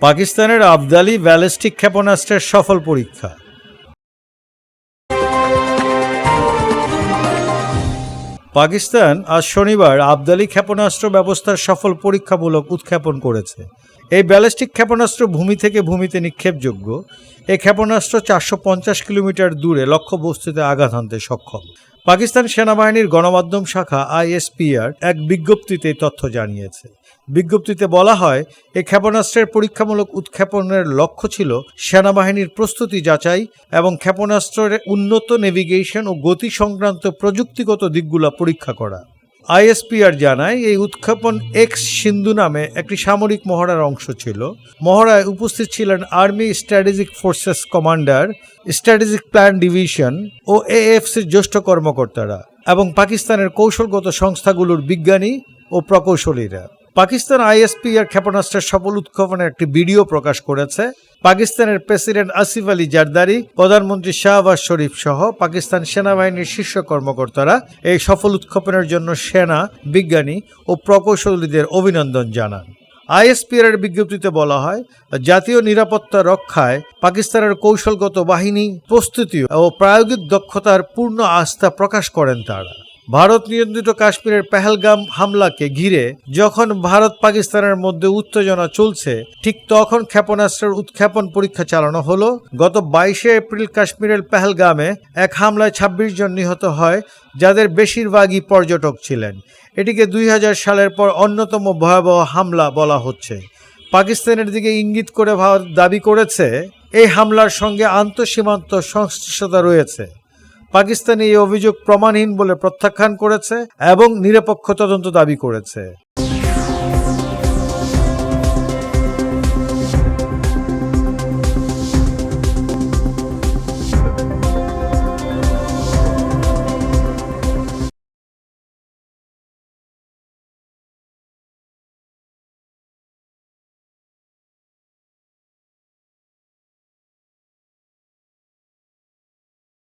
পাকিস্তানের আবদালি ব্যালিস্টিক ক্ষেপণাস্ত্রের সফল পরীক্ষা। পাকিস্তান আজ শনিবার আবদালি ক্ষেপণাস্ত্র ব্যবস্থার সফল পরীক্ষামূলক উৎক্ষেপণ করেছে। এই ব্যালিস্টিক ক্ষেপণাস্ত্র ভূমি থেকে ভূমিতে নিক্ষেপযোগ্য। এই ক্ষেপণাস্ত্র চারশো পঞ্চাশ কিলোমিটার দূরে লক্ষ্যবস্তুতে আঘাত হানতে সক্ষম। পাকিস্তান সেনাবাহিনীর গণমাধ্যম শাখা আইএসপিআর এক বিজ্ঞপ্তিতে তথ্য জানিয়েছে। বিজ্ঞপ্তিতে বলা হয় এই ক্ষেপণাস্ত্রের পরীক্ষামূলক উৎক্ষেপণের লক্ষ্য ছিল সেনাবাহিনীর প্রস্তুতি যাচাই এবং ক্ষেপণাস্ত্রের উন্নত নেভিগেশন ও গতি সংক্রান্ত প্রযুক্তিগত দিকগুলো পরীক্ষা করা। আইএসপিআর জানায় এই উৎক্ষেপণ এক্স সিন্ধু নামে একটি সামরিক মহড়ার অংশ ছিল। মহড়ায় উপস্থিত ছিলেন army strategic forces commander, strategic plan division ও এএফসির জ্যেষ্ঠ কর্মকর্তারা এবং পাকিস্তানের কৌশলগত সংস্থাগুলোর বিজ্ঞানী ও প্রকৌশলীরা। পাকিস্তান আইএসপি আইএসপিআর ক্ষেপণাস্ত্রের সফল উৎক্ষেপণের একটি ভিডিও প্রকাশ করেছে। পাকিস্তানের প্রেসিডেন্ট আসিফ আলী জারদারি, প্রধানমন্ত্রী শাহবাজ শরীফ সহ পাকিস্তান সেনাবাহিনীর শীর্ষ কর্মকর্তারা এই সফল উৎক্ষেপণের জন্য সেনা, বিজ্ঞানী ও প্রকৌশলীদের অভিনন্দন জানান। আইএসপিআর বিজ্ঞপ্তিতে বলা হয়, জাতীয় নিরাপত্তা রক্ষায় পাকিস্তানের কৌশলগত বাহিনী প্রস্তুতি ও প্রায়োগিক দক্ষতার পূর্ণ আস্থা প্রকাশ করেন তারা। ভারত নিয়ন্ত্রিত কাশ্মীরের পেহেলগাম হামলাকে ঘিরে যখন ভারত পাকিস্তানের মধ্যে উত্তেজনা চলছে, ঠিক তখন ক্ষেপণাস্ত্রের উৎক্ষেপণ পরীক্ষা চালানো হলো। গত বাইশে এপ্রিল কাশ্মীরের পেহেলগামে এক হামলায় ২৬ জন নিহত হয়, যাদের বেশিরভাগই পর্যটক ছিলেন। এটিকে দুই হাজার সালের পর অন্যতম ভয়াবহ হামলা বলা হচ্ছে। পাকিস্তানের দিকে ইঙ্গিত করে ভারত দাবি করেছে, এই হামলার সঙ্গে আন্তঃসীমান্ত সংশ্লিষ্টতা রয়েছে। পাকিস্তান এই অভিযোগ প্রমাণহীন বলে প্রত্যাখ্যান করেছে এবং নিরপেক্ষ তদন্ত দাবি করেছে।